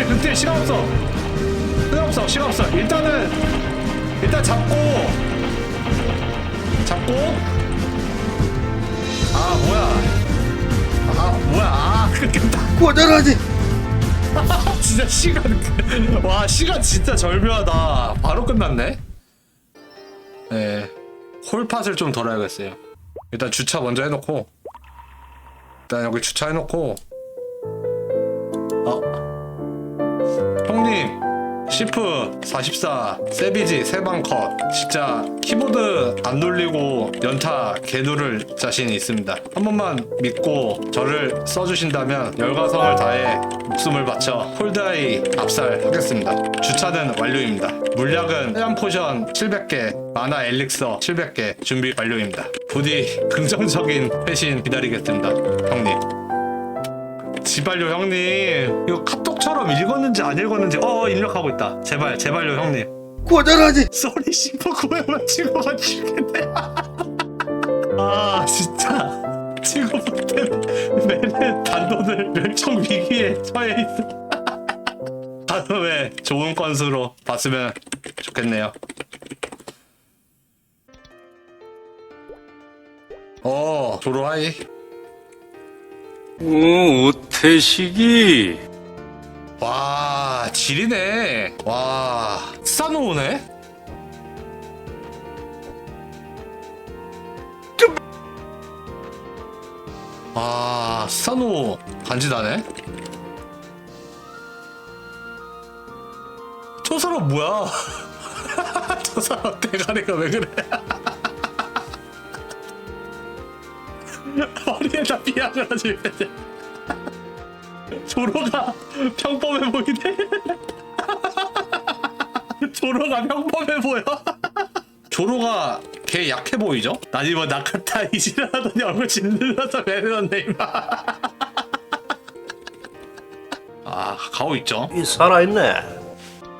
극딜 극딜 시간 없어. 시간 없어. 시간 없어. 일단은 일단 잡고. 잡고. 아 뭐야. 아 뭐야. 아 끊겼다. 고절하지. 진짜 시간 그- 와 시간 진짜 절묘하다. 바로 끝났네? 네. 홀팟을 좀덜 해야겠어요. 일단 주차 먼저 해놓고. 일단 여기 주차해놓고 형님 시프 44 세비지 세방 컷. 진짜 키보드 안 눌리고 연타 개누를 자신이 있습니다. 한 번만 믿고 저를 써주신다면 열과성을 다해 목숨을 바쳐 홀드아이 압살하겠습니다. 주차는 완료입니다. 물약은 해안 포션 700개 마나 엘릭서 700개 준비 완료입니다. 부디 긍정적인 회신 기다리겠습니다. 형님 지발요 형님. 이거 카톡처럼 읽었는지 안 읽었는지 어 입력하고 있다. 제발 제발요 형님. 고절하지. 쏘리 심포 구해만 친구가 죽겠네. 아 진짜. 친구분 때문에 매는 단돈을 멸종 위기에 처해 있어. 다음에 좋은 건수로 봤으면 좋겠네요. 어 조로하이 오, 오태식이. 와 지리네. 와 스사노우네 아 스사노우 간지나네. 저 사람 뭐야? 저 사람 대가리가 왜 그래 머리에다 삐약을 하지 조로가 평범해 보이네. 조로가 평범해 보여. 조로가 걔 약해 보이죠? 난 이번 나카타 이지라더니 얼굴 짓눌러서 매는데 임마. 아 가오 있죠? 이 살아있네.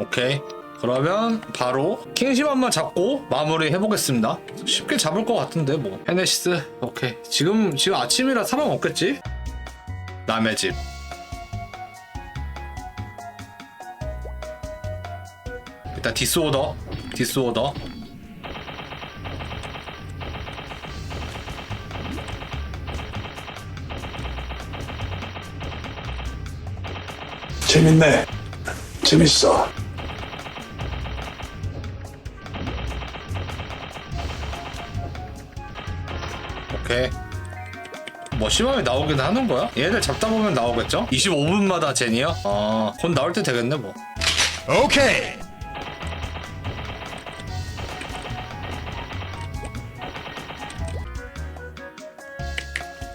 오케이. 그러면 바로 킹시만만 잡고 마무리 해보겠습니다. 쉽게 잡을 것 같은데 뭐. 헤네시스. 오케이. 지금 지금 아침이라 사람 없겠지? 남의 집. 일단 디스오더. 디스오더. 재밌네. 재밌어. 오케이. 뭐 심하게 나오긴 하는 거야? 얘들 잡다 보면 나오겠죠? 25분마다 제니요? 어, 곧 나올 때 되겠네 뭐. 오케이.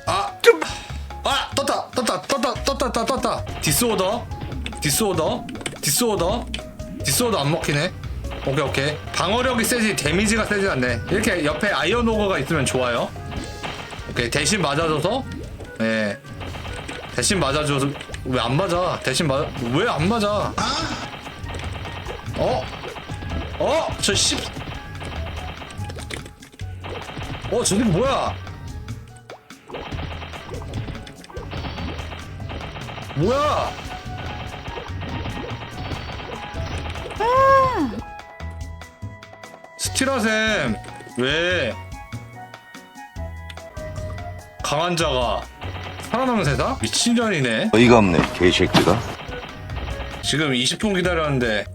아, 아, 떴다, 떴다, 떴다, 떴다, 떴다, 떴다. 디스오더, 디스오더, 디스오더, 디스오더 안 먹히네. 오케이, 오케이. 방어력이 세지, 데미지가 세지 않네. 이렇게 옆에 아이언 오거가 있으면 좋아요. 오케이, 대신 맞아줘서, 예. 대신 맞아줘서 왜 안 맞아? 대신 맞아 왜 안 맞아? 어? 어? 저 씨. 어, 저기 뭐야? 뭐야? 스티라셈 왜 강한 자가 살아남은 세상? 미친년이네 어이가 없네, 개새끼가. 지금 20분 기다렸는데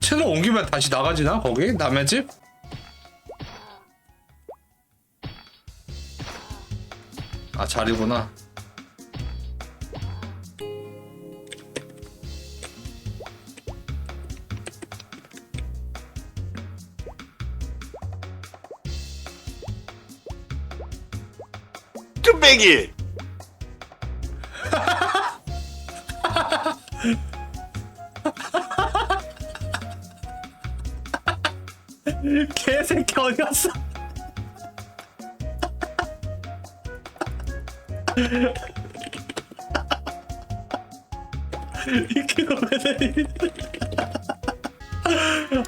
채널 옮기면 다시 나가지나 거기 남의 집? 아 자리구나 쭈빼기. 개새끼 어디 갔어? 이렇게 왜 때리는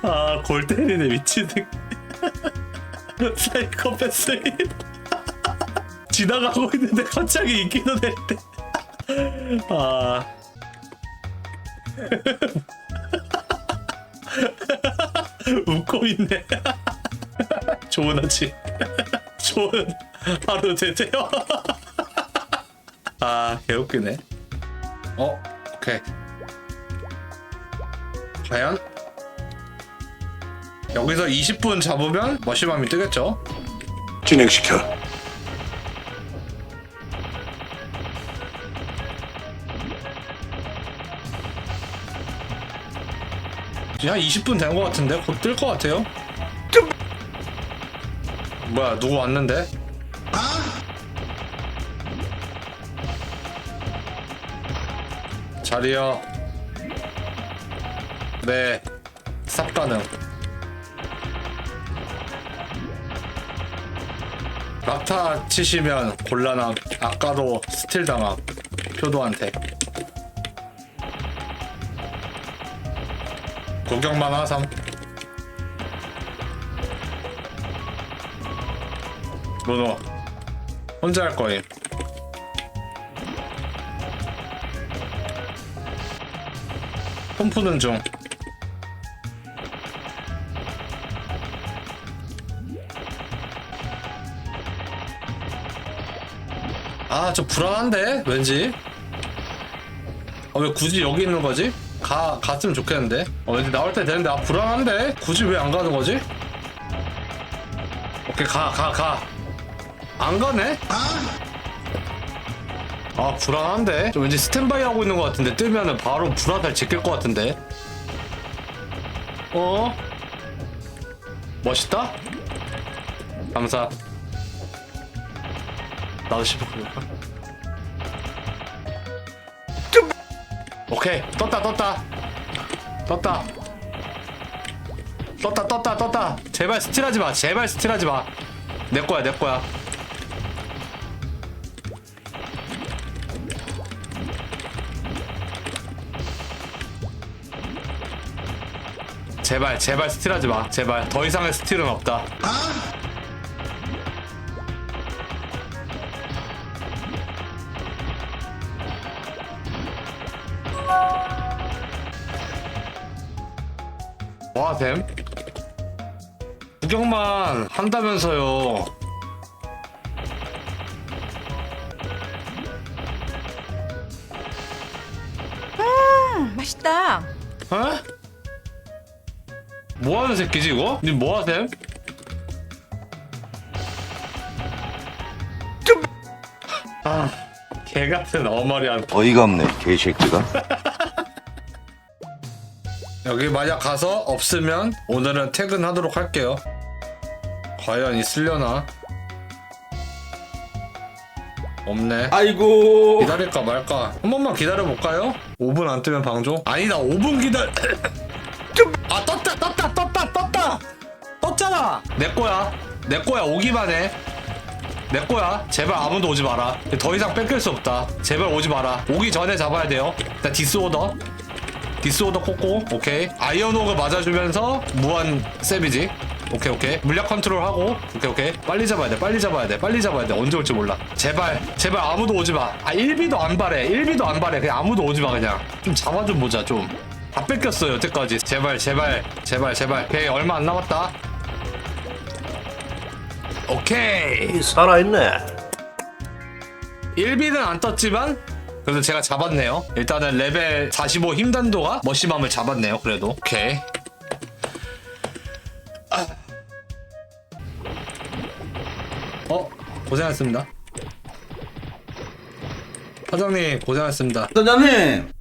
아골 때리네 미친 사이코패스 지나가고 있는데 갑자기 인기도 냈대. 아. 웃고 있네. 좋은 아침. 좋은 하루 되세요. 아 개웃기네. 어 오케이. 과연? 여기서 20분 잡으면 머시밤이 뜨겠죠? 진행시켜. 한 20분 된 것 같은데? 곧 뜰 것 같아요? 뭐야 누구 왔는데? 자리요. 네. 쌉 가능. 막타 치시면 곤란함 아까도 스틸 당함. 표도한테 구경만 하삼 문호 혼자 할 거임 폰 푸는 중 아, 저 불안한데? 왠지? 아, 왜 굳이 여기 있는 거지? 가, 갔으면 좋겠는데? 어, 왠지 나올 때 되는데, 아, 불안한데? 굳이 왜 안 가는 거지? 오케이, 가, 가, 가. 안 가네? 아, 불안한데? 저 왠지 스탠바이 하고 있는 것 같은데, 뜨면은 바로 불화살 지킬 것 같은데? 어? 멋있다? 감사. 나도 씹어 볼까? 오케이. 떴다 떴다. 떴다. 떴다 떴다 떴다. 제발 스틸하지 마. 제발 스틸하지 마내 거야 내 거야. 제발 제발 스틸하지 마. 제발. 더 이상의 스틸은 없다. 와, 됨? 구경만 한다면서요. 맛있다. 에? 뭐 하는 새끼지, 이거? 니 뭐 하셈? 아, 개 같은 어머리한. 어이가 없네 개새끼가 여기 만약 가서 없으면 오늘은 퇴근하도록 할게요. 과연 있으려나? 없네. 아이고. 기다릴까 말까? 한 번만 기다려볼까요? 5분 안 뜨면 방종? 아니다 5분 기다려. 아 떴다 떴다 떴다 떴다. 떴잖아. 내 거야. 내 거야 오기만 해 내 거야. 제발 아무도 오지 마라. 더 이상 뺏길 수 없다. 제발 오지 마라. 오기 전에 잡아야 돼요. 일단 디스오더 디스오더 꽂고 오케이. 아이언호그 맞아주면서 무한 세비지. 오케이 오케이. 물약 컨트롤하고 오케이 오케이. 빨리 잡아야 돼 빨리 잡아야 돼 빨리 잡아야 돼. 언제 올지 몰라. 제발 제발 아무도 오지 마아 1비도 안 바래. 1비도 안 바래. 그냥 아무도 오지 마 그냥. 좀 잡아 좀 보자 좀. 다 뺏겼어 여태까지. 제발 제발 제발 제발. 오케이 얼마 안 남았다. 오케이. 살아있네. 1비는 안 떴지만 그래도 제가 잡았네요. 일단은 레벨 45 힘단도가 머시맘을 잡았네요 그래도. 오케이. 아. 어 고생하셨습니다. 사장님 고생하셨습니다. 선장님!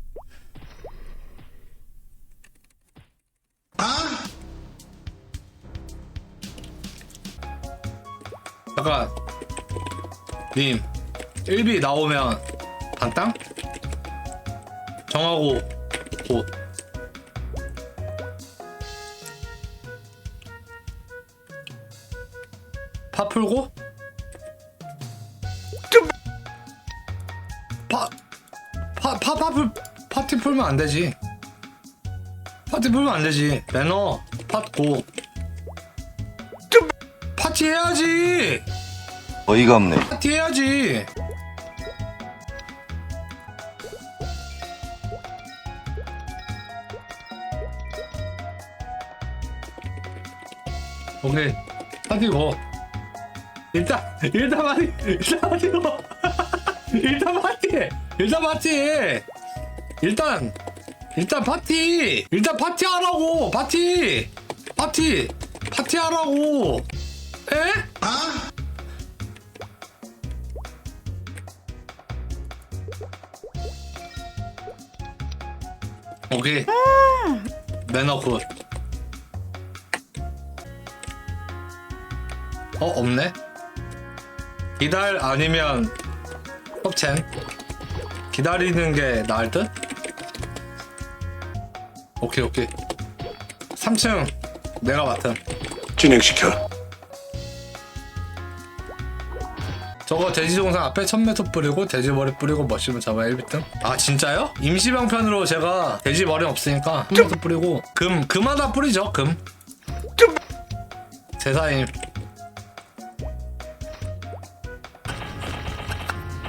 잠깐. 님 1비 나오면 반땅? 정하고 곧 파 풀고? 파, 파, 파, 파, 풀, 파티 풀면 안 되지. 파티 풀면 안 되지. 매너, 팟고. 파, 파티 해야지 어이가 없네. 파티 해야지 오케이. 파티 고. 일단 일단 파티 일단 파티 고 일단 파티. 일단 파티. 일단 일단 파티. 일단 파티 하라고. 파티. 파티. 파티 하라고. 에? 오케이. 매너 굿 어? 없네? 기다려 아니면 컵첸 기다리는 게 나을 듯? 오케이 오케이 3층 내가 맡은 진행시켜. 저거 돼지 동상 앞에 천매토 뿌리고 돼지 머리 뿌리고 머시면 잡아야 1비등 아 진짜요? 임시방편으로 제가 돼지 머리 없으니까 천매토 뿌리고 금 금하다 뿌리죠 금 제사임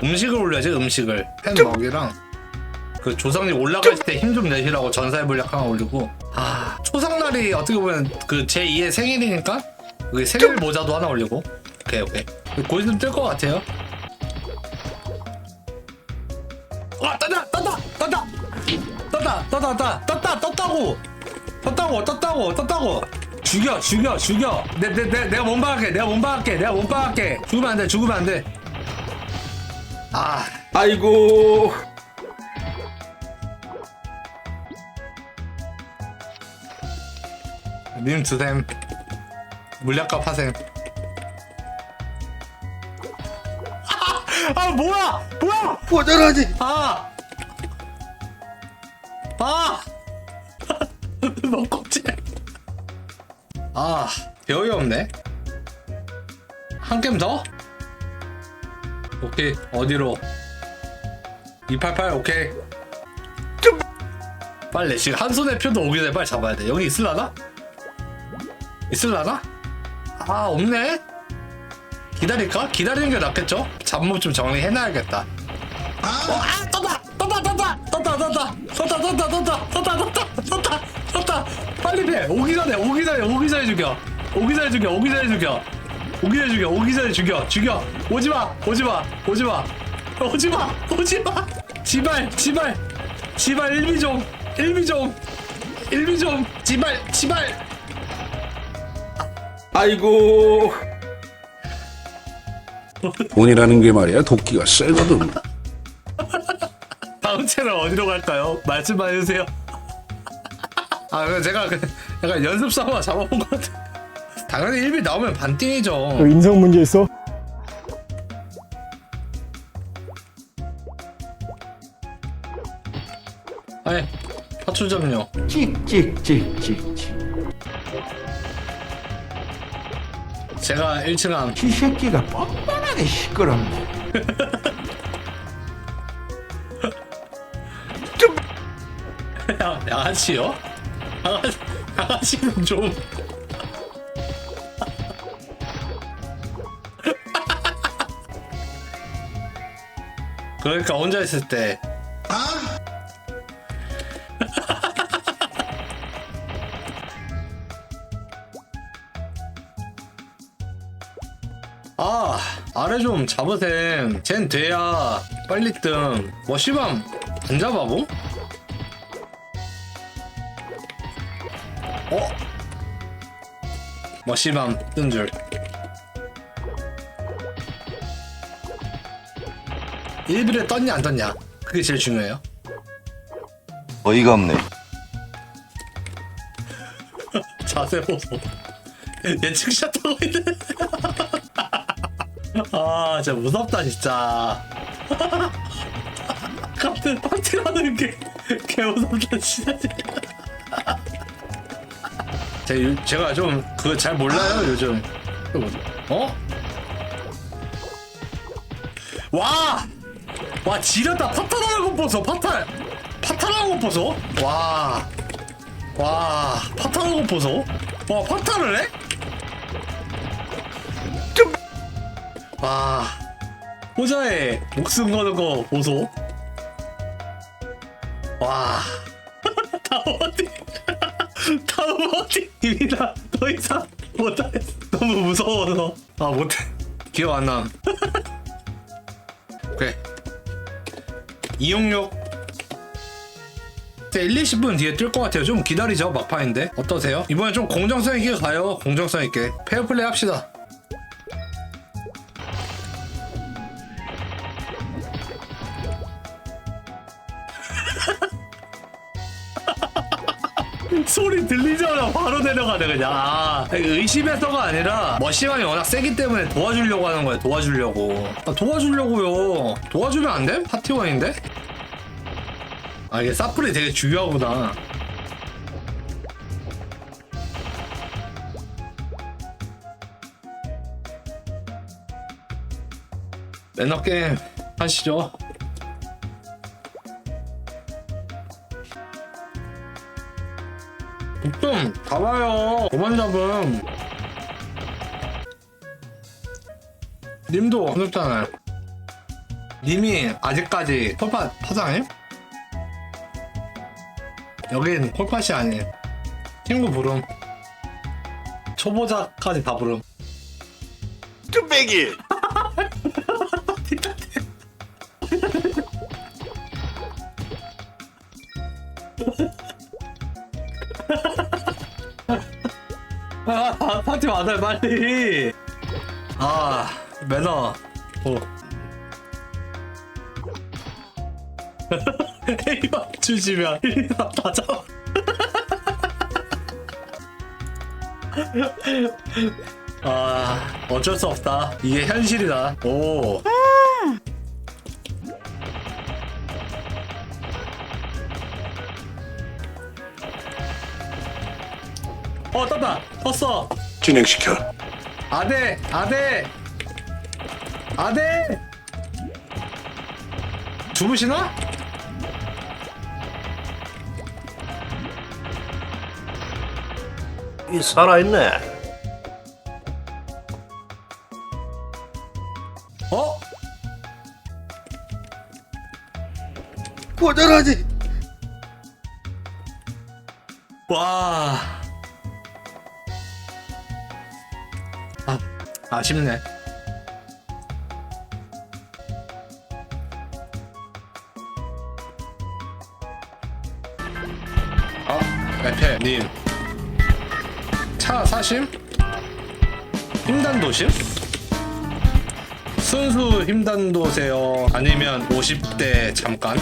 음식을 올려야지 음식을. 팬 먹이랑. 그 조상님 올라갈 때 힘 좀 내시라고 전사의 물약 하나 올리고. 아. 초상날이 어떻게 보면 그 제2의 생일이니까 그 생일 모자도 하나 올리고. 오케이 오케이. 곧 있으면 뜰것 같아요. 와 떴다! 떴다! 떴다! 떴다! 떴다! 떴다! 떴다! 떴다고! 떴다고! 떴다고! 떴다고! 죽여 죽여 죽여. 내 내 내 내가 몸박할게. 내가 몸박할게. 내가 몸박할게. 죽으면 안돼 죽으면 안돼 아 아이고 님 드셈 물약값 하셈 아, 아 뭐야 뭐야 모자라지. 아! 아! 먹고지. 아, 배우이 없네. 한 게임 더? 오케이, 어디로? 288, 오케이. 빨리, 지금 한 손에 표도 오기 전에 빨리 잡아야 돼. 여기 있을라나? 있을라나? 아, 없네? 기다릴까? 기다리는 게 낫겠죠? 잡목 좀 정리해놔야겠다. 어, 아, 떴다! 떴다! 떴다! 떴다! 떴다! 떴다! 떴다! 떴다! 떴다! 떴다! 떴다! 떴다! 빨리 패! 오기 전에, 오기 전에, 오기 전에 죽여! 오기 전에 죽여! 오기 전에 죽여! 오기 전에 죽여! 오기 전에 죽여! 죽여! 오지 마! 오지 마! 오지 마! 오지 마! 오지 마! 지발! 지발! 지발 1비 좀! 1비 좀! 1비 좀! 지발! 지발! 아이고 돈이라는 게 말이야 도끼가 세거든. 다음 채널 어디로 갈까요? 말씀만 해주세요. 아, 그 제가 그 약간 연습 삼아 잡아본 것 같아. 당연히 1비 나오면 반띵이죠. 너 인성 문제 있어? 파출 점요. 찍찍찍찍찍 제가 1층 한. 이 새끼가 뻔뻔하게 시끄럽네 야, 양아치요? 양아치, 양아치는 좀. 그러니까 혼자 있을 때. 아래 좀 잡으셈. 쟨 돼야 빨리 뜸. 머시밤 안 잡아보? 어? 머시밤 뜬 줄. 일비를 떴냐 안 떴냐? 그게 제일 중요해요. 어이가 없네. 자세 보소 예측샷 하고 있네 아 진짜 무섭다 진짜 같은 파티라는 게 개무섭다 진짜 제, 요- 제가 좀 그거 잘 몰라요 요즘 어? 와! 와 지렸다 파탈하는 것 보소 파탈 파탈하는 것 보소 와 와, 파탈하는 거 보소. 와, 파탈을 해? 와 호자에 목숨 거는 거 보소 와 다음 어디 다음 어디 입니다 더 이상 못하겠어 너무 무서워서 아 못해 기억 안나 오케이 이용력 1, 20분 뒤에 뜰 것 같아요. 좀 기다리죠, 막판인데. 어떠세요? 이번엔 좀 공정성 있게 가요. 공정성 있게. 페어플레이 합시다. 내려가네 그냥. 아, 의심해서가 아니라 머시간이 워낙 세기 때문에 도와주려고 하는 거예요 도와주려고. 아, 도와주려고요. 도와주면 안 돼? 파티원인데? 아 이게 사플이 되게 중요하구나. 매너 게임 하시죠 좀 가봐요. 도만 잡음. 님도 어렵잖아요. 님이 아직까지 콜팟 파장임? 여긴 콜팟이 아니에요. 친구 부름. 초보자까지 다 부름. 뚝배기. 아, 아, 파티 와달 빨리. 아, 매너. 오. 이거 주시면 이거 다 잡아. 아, 어쩔 수 없다. 이게 현실이다. 오. 떴어. 진행시켜. 아대 아대 아대 주무시나? 이 살아있네. 어? 거절하지. 와. 아쉽네. 아, 에페님. 차 사심? 힘단도심? 순수 힘단도세요? 아니면 50대 잠깐?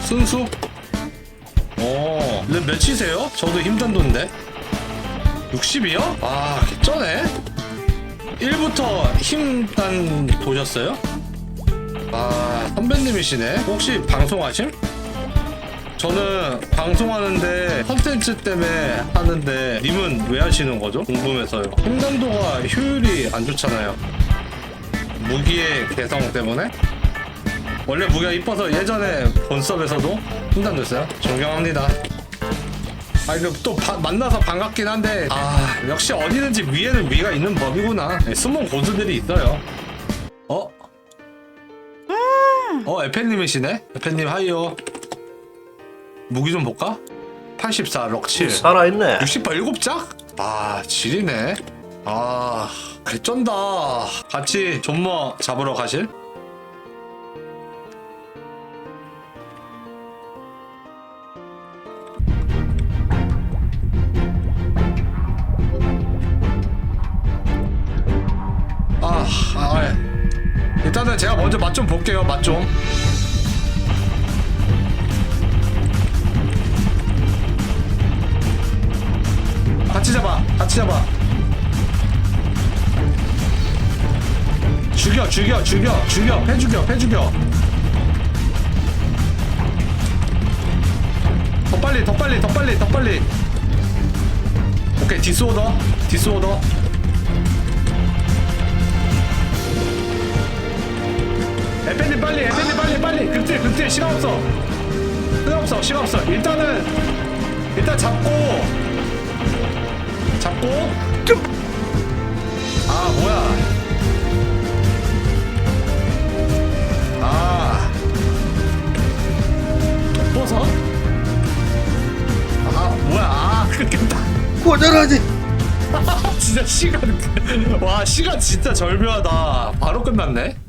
순수? 오, 랩 몇이세요? 저도 힘단도인데. 60이요? 아, 개쩌네. 1부터 힘단 보셨어요? 아, 선배님이시네. 혹시 방송하심? 저는 방송하는데 컨텐츠 때문에 하는데 님은 왜 하시는 거죠? 궁금해서요. 힘단도가 효율이 안 좋잖아요. 무기의 개성 때문에? 원래 무기가 이뻐서 예전에 본섭에서도 힘단도였어요. 존경합니다. 아 이거 또 바- 만나서 반갑긴 한데 아 역시 어디든지 위에는 위가 있는 법이구나 네, 숨은 고수들이 있어요 어? 어 에페님이시네 에페님 하이요 무기 좀 볼까? 84 럭칠 살아있네. 68 7작? 아 지리네 아 개쩐다 같이 존머 잡으러 가실? 맛 좀 볼게요. 맛 좀. 같이 잡아. 같이 잡아. 죽여, 죽여, 죽여, 죽여. 패 죽여, 패 죽여. 더 빨리, 더 빨리, 더 빨리, 더 빨리. 오케이, 디스오더. 디스오더. 에펜디 빨리 에펜디 빨리 빨리. 급질 급질 시간 없어. 시간 없어 시간 없어. 일단은 일단 잡고. 잡고. 아 뭐야. 아. 독버섯? 아 뭐야. 아 끊긴다. 고절하지. 진짜 시간 와 시간 진짜 절묘하다. 바로 끝났네.